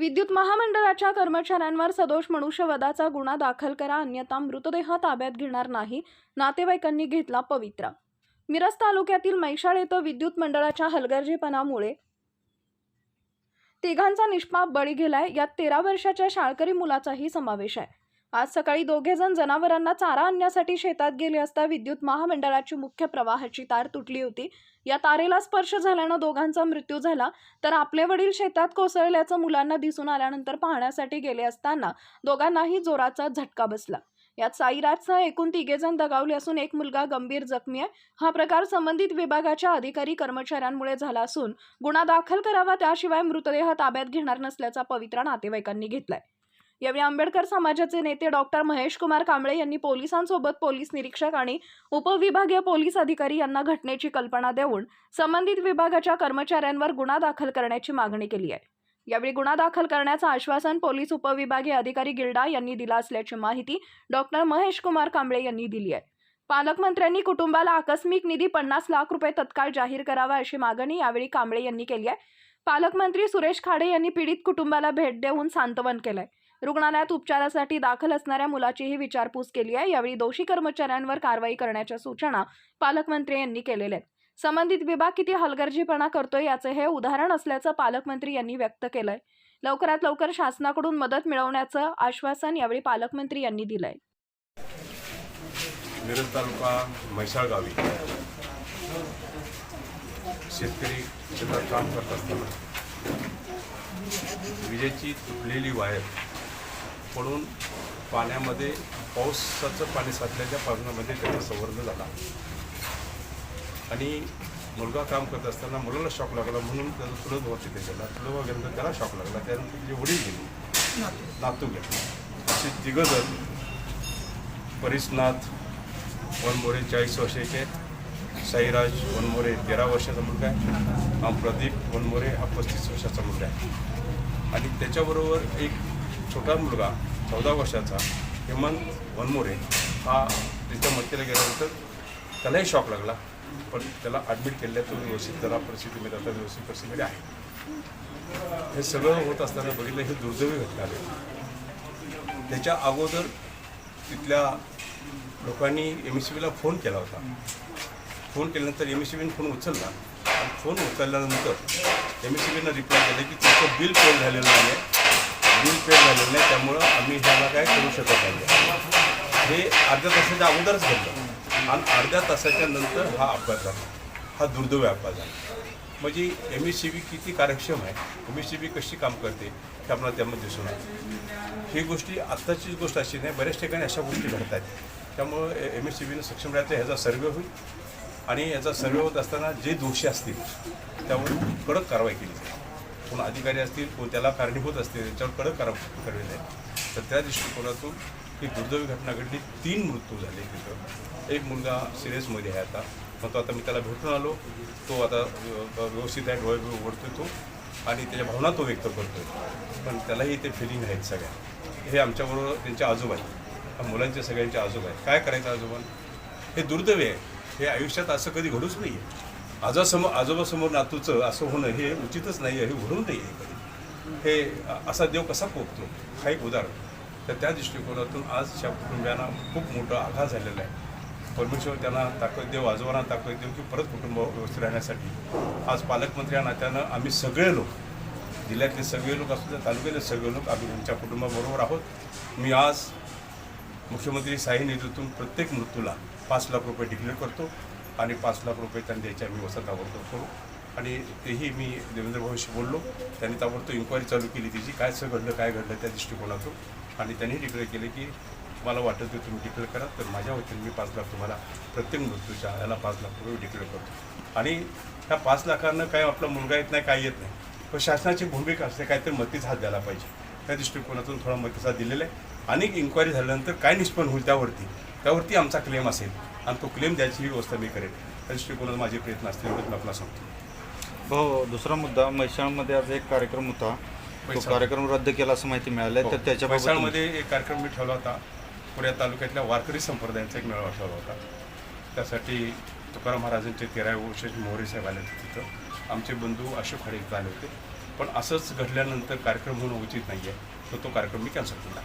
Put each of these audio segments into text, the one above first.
विद्युत महामंडळाच्या कर्मचाऱ्यांवर सदोष मनुष्यवधाचा गुन्हा दाखल करा अन्यथा मृतदेह ताब्यात घेणार नाही नातेवाईकांनी घेतला पवित्रा. मिरज तालुक्यातील मैशाळ येथे विद्युत मंडळाच्या हलगर्जीपणामुळे तिघांचा निष्पाप बळी गेलाय. यात तेरा वर्षाच्या शाळकरी मुलाचाही समावेश आहे. आज सकाळी दोघे जण जनावरांना चारा आणण्यासाठी शेतात गेले असता विद्युत महामंडळाची मुख्य प्रवाहाची तार तुटली होती. या तारेला स्पर्श झाल्यानं दोघांचा मृत्यू झाला. तर आपले वडील शेतात कोसळल्याचं मुलांना दिसून आल्यानंतर पाहण्यासाठी गेले असताना दोघांनाही जोराचा झटका बसला. यात साईराजसह एकूण तिघेजण दगावले असून एक मुलगा गंभीर जखमी आहे. हा प्रकार संबंधित विभागाच्या अधिकारी कर्मचाऱ्यांमुळे झाला असून गुन्हा दाखल करावा त्याशिवाय मृतदेह ताब्यात घेणार नसल्याचा पवित्रा नातेवाईकांनी घेतलाय. यावेळी आंबेडकर समाजाचे नेते डॉक्टर महेश कुमार कांबळे यांनी पोलिसांसोबत पोलीस निरीक्षक आणि उपविभागीय पोलीस अधिकारी यांना घटनेची कल्पना देऊन संबंधित विभागाच्या कर्मचाऱ्यांवर गुन्हा दाखल करण्याची मागणी केली आहे. यावेळी गुन्हा दाखल करण्याचं आश्वासन पोलीस उपविभागीय अधिकारी गिल्डा यांनी दिला असल्याची माहिती डॉक्टर महेश कुमार कांबळे यांनी दिली आहे. पालकमंत्र्यांनी कुटुंबाला आकस्मिक निधी पन्नास लाख रुपये तत्काळ जाहीर करावा अशी मागणी यावेळी कांबळे यांनी केली आहे. पालकमंत्री सुरेश खाडे यांनी पीडित कुटुंबाला भेट देऊन सांत्वन केलंय. रुग्णालयात उपचारासाठी दाखल असणाऱ्या मुलाचीही विचारपूस केली आहे. यावेळी दोषी कर्मचाऱ्यांवर कारवाई करण्याच्या सूचना पालकमंत्री यांनी केलेल्या आहेत. संबंधित विभाग किती हलगर्जीपणा करतोय याचे हे उदाहरण असल्याचं पालकमंत्री यांनी व्यक्त केलंय. लवकरात लवकर शासनाकडून मदत मिळवण्याचं आश्वासन यावेळी पालकमंत्री यांनी दिलंय. मिरज तालुका शेतकरी शेतात काम करत असताना विजेची तुटलेली वायर पडून पाण्यामध्ये पावसाचं पाणी साचल्याच्या पाण्यामध्ये त्याचा संवर्ध झाला. आणि मुलगा काम करत असताना मुलाला शॉक लागला म्हणून त्याचं चुलत होते त्याच्याला चुलत वगैरे त्याला शॉक लागला. त्यानंतर जे वडील गेले नातू गेले. असे तिघजण परेशनाथ वनमोरे चाळीस वर्षाचे साईराज वनमोरे तेरा वर्षाचा मुलगा आहे. हा प्रदीप वनमोरे हा पस्तीस वर्षाचा मुलगा आहे. आणि त्याच्याबरोबर एक छोटा मुलगा चौदा वर्षाचा हेमंत वनमोरे हा त्याच्या मतीला गेल्यानंतर त्यालाही शॉक लागला. पण त्याला ॲडमिट केलं तो व्यवस्थित त्याला परिस्थितीमध्ये आता व्यवस्थित परिस्थितीमध्ये आहे. हे सगळं होत असताना बघितलं हे दुर्दैवी घटना आहे. त्याच्या अगोदर तिथल्या लोकांनी एम एस सी बीला फोन केला होता. फोन केल्यानंतर एम एस सी बीने फोन उचलला. आणि फोन उचलल्यानंतर एम एस सी बीनं रिप्लाय केलं की तुमचं बिल पेड झालेलं नाही आहे बिल पेड झालेलं नाही त्यामुळं आम्ही ह्याला काय करू शकत नाही. हे अर्ध्या तासाच्या अगोदरच घडलं. आणि अर्ध्या तासाच्या नंतर हा अपघात झाला. हा दुर्दैव अपघात झाला. म्हणजे एम एस सी बी किती कार्यक्षम आहे एम एस सी बी कशी काम करते हे आपल्याला त्यामध्ये दिसून आलं. ही गोष्टी आत्ताचीच गोष्ट अशी नाही बऱ्याच ठिकाणी अशा गोष्टी घडत आहेत. त्यामुळं एम एस सी बीनं सक्षम राहते ह्याचा सर्वे होईल. आणि याचा सर्वे होत असताना जे दोषी असतील त्यावर कडक कारवाई केली जाईल. कोण अधिकारी असतील कोण त्याला कारणीभूत असतील त्याच्यावर कडक कारवाई करली जाईल तर त्या दृष्टिकोनातून ही दुर्दैवी घटना घडली. तीन मृत्यू झाले तिथं. एक मुलगा सिरियसमध्ये आहे आता. मग तो आता मी त्याला भेटून आलो. तो आता व्यवस्थित आहे डोळे उघडतो उघडतोय तो. आणि त्याच्या भावना तो व्यक्त करतोय. पण त्यालाही ते फिलिंग आहेत सगळ्या. हे आमच्याबरोबर त्यांच्या आजोबा आहेत. ह्या मुलांचे सगळ्यांचे आजोबा आहेत. काय करायचं आजोबा हे दुर्दैवी आहे. हे आयुष्यात असं कधी घडूच नाही आहे आजासमोर आजोबासमोर नातूचं असं होणं हे उचितच नाही आहे हे घडून नाही आहे हे असा देव कसा पोगतो हा एक उदाहरण. तर त्या दृष्टिकोनातून आज या कुटुंबियांना खूप मोठा आघात झालेला आहे. परमेश्वर त्यांना ताकद देव आजोबांना ताकद देऊ की परत कुटुंब व्यवस्थित राहण्यासाठी. आज पालकमंत्री या नात्यानं आम्ही सगळे लोक जिल्ह्यातले सगळे लोक असू द्या तालुक्यातले सगळे लोक आम्ही तुमच्या कुटुंबाबरोबर आहोत. मी आज मुख्यमंत्री साही निधीतून प्रत्येक मृत्यूला पाच लाख रुपये डिक्लेअर करतो. आणि पाच लाख रुपये त्यांनी द्यायचे आम्ही वसा ताबडतोब करू आणि तेही मी देवेंद्र भाऊशी बोललो. त्यांनी ताबडतोब इन्क्वायरी चालू केली त्याची काय सगळं घडलं काय घडलं त्या दृष्टिकोनातून. आणि त्यांनी डिक्लेअर केले की मला वाटत ते तुम्ही डिक्लेअर करा तर माझ्या वतीने मी पाच लाख तुम्हाला प्रत्येक मृत्यूच्या याला पाच लाख रुपये डिक्लेअर करतो. आणि ह्या पाच लाखांना काय आपला मुलगा येत नाही काय येत नाही. पण शासनाची भूमिका असते काहीतरी मतीच हात द्यायला पाहिजे. त्या दृष्टिकोनातून थोडा मतीचा दिलेला आहे. अनेक इन्क्वायरी झाल्यानंतर काय निष्पन्न होईल त्यावरती त्यावरती आमचा क्लेम असेल. आणि तो क्लेम द्यायची व्यवस्था मी करेन. त्या दृष्टिकोनात माझे प्रयत्न असतील एवढंच मी आपला सांगतो. भाऊ दुसरा मुद्दा म्हैसाळमध्ये आज एक कार्यक्रम होता. तो. कार्यक्रम रद्द केला असं माहिती मिळाली तर त्याच्याबाबत म्हैसाळमध्ये एक कार्यक्रम मी ठेवला होता. पुण्या तालुक्यातल्या वारकरी संप्रदायाचा एक मेळावा ठेवला होता. त्यासाठी तुकाराम महाराजांचे तेरावे वर्षाचे मोरे साहेब आले होते तिथं. आमचे बंधू अशोक खाडे आले होते. पण असंच घडल्यानंतर कार्यक्रम होणं उचित नाही आहे तर तो कार्यक्रम मी कॅन्सल केला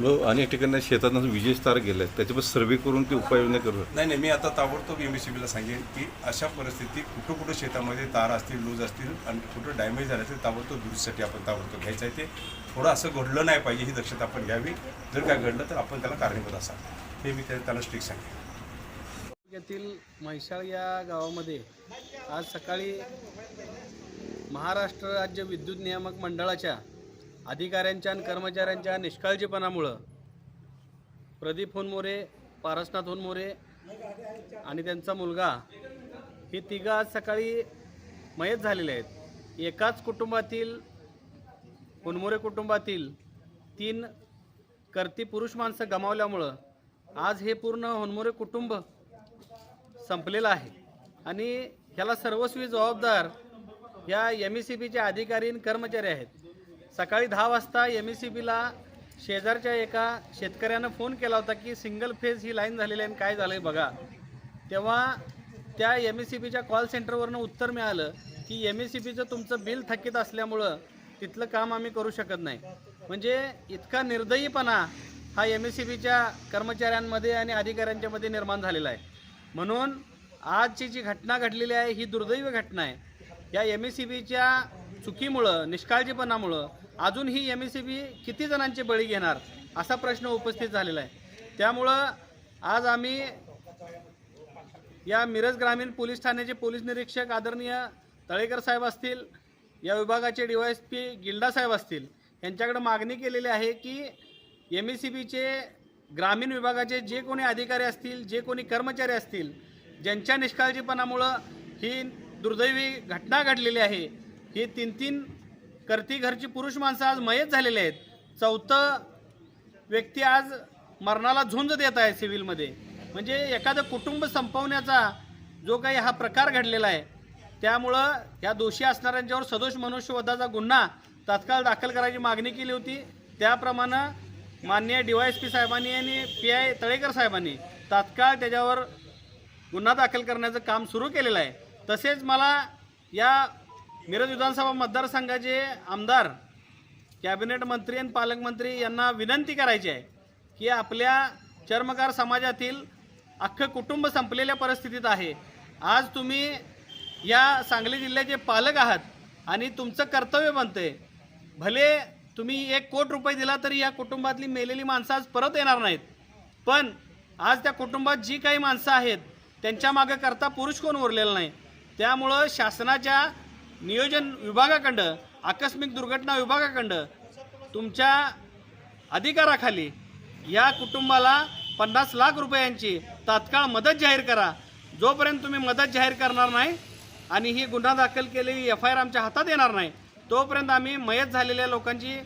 मग अनेक ठिकाणी शेतातून विजेच तार गेल्या त्याच्यावर सर्वे करून ते उपाययोजना करू नाही नाही मी आता ताबडतोब एम एस सी बीला सांगेन की अशा परिस्थितीत कुठं कुठं शेतामध्ये तार असतील लूज असतील आणि कुठं डॅमेज झाले असेल ताबडतोब दुरुस्तीसाठी आपण ताबडतोब घ्यायचं आहे ते. थोडं असं घडलं नाही पाहिजे ही दक्षता आपण घ्यावी. जर काय घडलं तर आपण त्याला कारणीभूत असाल हे मी त्या- त्याला स्ट्रिक सांगेन. तालुक्यातील म्हैसाळ या गावामध्ये आज सकाळी महाराष्ट्र राज्य विद्युत नियामक मंडळाच्या अधिकाऱ्यांच्या आणि कर्मचाऱ्यांच्या निष्काळजीपणामुळं प्रदीप होनमोरे पारसनाथ होनमोरे आणि त्यांचा मुलगा हे तिघं आज सकाळी मयत झालेले आहेत. एकाच कुटुंबातील होनमोरे कुटुंबातील तीन कर्ती पुरुष माणसं गमावल्यामुळं आज हे पूर्ण होनमोरे कुटुंब संपलेलं आहे. आणि ह्याला सर्वस्वी जबाबदार या एम ई सी बीचे अधिकारी आणि कर्मचारी आहेत. सकाळी दहा वाजता एम ई सी बीला शेजारच्या एका शेतकऱ्यानं फोन केला होता की सिंगल फेज ही लाईन झालेली आहे आणि काय झालं आहे बघा. तेव्हा त्या एम ई सी बीच्या कॉल सेंटरवरनं उत्तर मिळालं की एम ई सी बीचं तुमचं बिल थकीत असल्यामुळं तिथलं काम आम्ही करू शकत नाही. म्हणजे इतका निर्दयीपणा हा एम एस सी बीच्या कर्मचाऱ्यांमध्ये आणि अधिकाऱ्यांच्यामध्ये निर्माण झालेला आहे. म्हणून आजची जी घटना घडलेली आहे ही दुर्दैवी घटना आहे. या एम एस सी बीच्या चुकीमुळं निष्काळजीपणामुळं अजून ही एम एस सी बी किती जणांचे बळी घेणार असा प्रश्न उपस्थित झालेला आहे. त्यामुळं आज आम्ही या मिरज ग्रामीण पोलीस ठाण्याचे पोलीस निरीक्षक आदरणीय तळेकर साहेब असतील या विभागाचे D Y S P Gilda साहेब असतील यांच्याकडे मागणी केलेली आहे की एम ई सी बीचे ग्रामीण विभागाचे जे कोणी अधिकारी असतील जे कोणी कर्मचारी असतील ज्यांच्या निष्काळजीपणामुळं ही दुर्दैवी घटना घडलेली आहे ही तीन तीन करती घरची पुरुष माणसं आज मयत झालेले आहेत. चौथं व्यक्ती आज मरणाला झुंज देत आहे सिव्हिलमध्ये म्हणजे एखादं कुटुंब संपवण्याचा जो काही हा प्रकार घडलेला आहे त्यामुळं या दोषी असणाऱ्यांच्यावर सदोष मनुष्यवधाचा गुन्हा तात्काळ दाखल करायची मागणी केली होती. त्याप्रमाणे माननीय डी वाय एस पी साहेबांनी आणि पी आय तळेकर साहेबांनी तात्काळ त्याच्यावर गुन्हा दाखल करण्याचं काम सुरू केलेलं आहे. तसेच मला या मिरज विधानसभा मतदारसंघाचे आमदार कॅबिनेट मंत्री आणि पालकमंत्री यांना विनंती करायची आहे की आपल्या चर्मकार समाजातील अख्खं कुटुंब संपलेल्या परिस्थितीत आहे. आज तुम्ही या सांगली जिल्ह्याचे पालक आहात आणि तुमचं कर्तव्य बनतंय. भले तुम्ही एक कोट रुपये दिला तरी या कुटुंबातली मेलेली माणसं आज परत येणार नाहीत. पण आज त्या कुटुंबात जी काही माणसं आहेत त्यांच्या मागं करता पुरुष कोण उरलेला नाही. त्यामुळं शासनाच्या नियोजन विभागाकडं आकस्मिक दुर्घटना विभागाकडं तुमच्या अधिकाराखाली या कुटुंबाला पन्नास लाख रुपयांची तात्काळ मदत जाहीर करा. जोपर्यंत तुम्ही मदत जाहीर करणार नाही आणि ही गुन्हा दाखल केलेली एफ आय आर आमच्या हातात येणार नाही तोपर्यंत आम्ही मयत झालेल्या लोकांची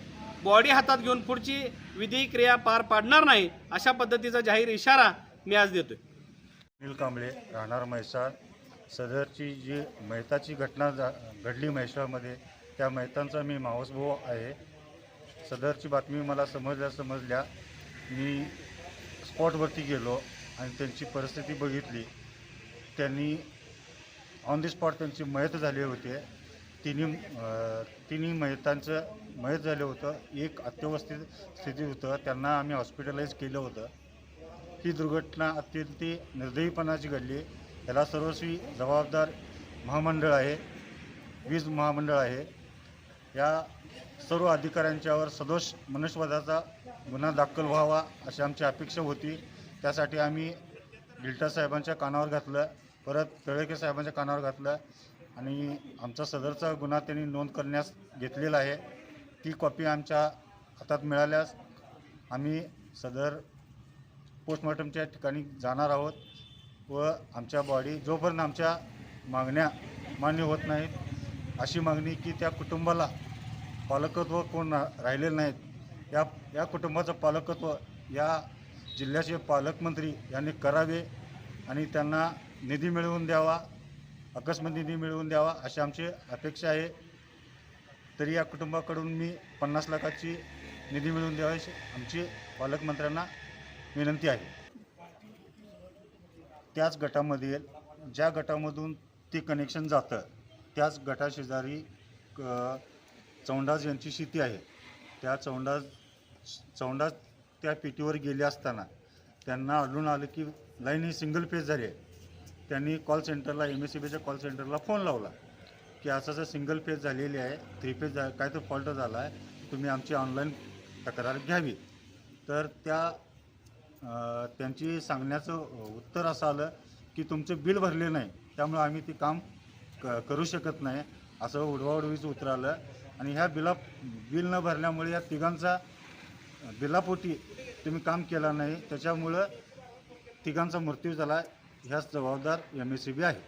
बॉडी हातात घेऊन पुढची विधी क्रिया पार पाडणार नाही अशा पद्धतीचा जाहीर इशारा मी आज देतोय. अनिल कांबळे राहणार म्हैसाळ. सदरची जी मैताची घटना जा घडली म्हैसाळमध्ये त्या मैतांचा मी मावसभाऊ आहे. सदरची बातमी मला समजल्या समजल्या मी स्पॉटवरती गेलो आणि त्यांची परिस्थिती बघितली. त्यांनी ऑन दी स्पॉट त्यांची मयत झाली होती. तिन्ही तिन्ही मयतांचं मयत झालं होतं. एक अत्यवस्थित स्थिती होतं. त्यांना आम्ही हॉस्पिटलाइज केलं होतं. ही दुर्घटना अत्यंत निर्दयीपणाची घडली. याला सर्वस्वी जबाबदार महामंडळ आहे वीज महामंडळ आहे. या सर्व अधिकाऱ्यांच्यावर सदोष मनुष्यवधाचा गुन्हा दाखल व्हावा अशी आमची अपेक्षा होती. त्यासाठी आम्ही गिल्टा साहेबांच्या कानावर घातलं परत तळेकर साहेबांच्या कानावर घातलं आणि आमचा सदरचा गुन्हा त्यांनी नोंद करण्यास घेतलेला आहे. ती कॉपी आमच्या हातात मिळाल्यास आम्ही सदर पोस्टमॉर्टमच्या ठिकाणी जाणार आहोत. व आमच्या बॉडी जोपर्यंत आमच्या मागण्या मान्य होत नाहीत अशी मागणी की त्या कुटुंबाला पालकत्व कोण रा राहिलेलं नाहीत या या कुटुंबाचं पालकत्व या जिल्ह्याचे पालकमंत्री यांनी करावे आणि त्यांना निधी मिळवून द्यावा अकस्मात निधी मिळवून द्यावा अशी आमची अपेक्षा आहे. तरी या कुटुंबाकडून मी पन्नास लाखाची निधी मिळवून द्यावी आमची पालकमंत्र्यांना विनंती आहे. त्याच गटामध्ये ज्या गटामधून ते कनेक्शन जातं त्याच गटाशेजारी क चौंडाज यांची शेती आहे. त्या चौंडाज चौंडाज त्या पेटीवर गेले असताना त्यांना आढळून आलं की लाईन ही सिंगल फेज झाली आहे. त्यांनी कॉल सेंटरला एम एस सी बीच्या कॉल सेंटरला फोन लावला की असं असं सिंगल फेज झालेली आहे थ्री फेज झा काय तर फॉल्ट झाला आहे तुम्ही आमची ऑनलाईन तक्रार घ्यावी. तर त्या त्यांची सांगण्याचं उत्तर असं आलं की तुमचं बिल भरले नाही त्यामुळे आम्ही ते काम क करू शकत नाही असं उडवाउडवीचं उत्तर आलं. आणि ह्या बिला बिल न भरल्यामुळे या तिघांचा बिलापोटी तुम्ही काम केलं नाही त्याच्यामुळं तिघांचा मृत्यू झाला ह्याच जबाबदार एम एस सी बी आहे.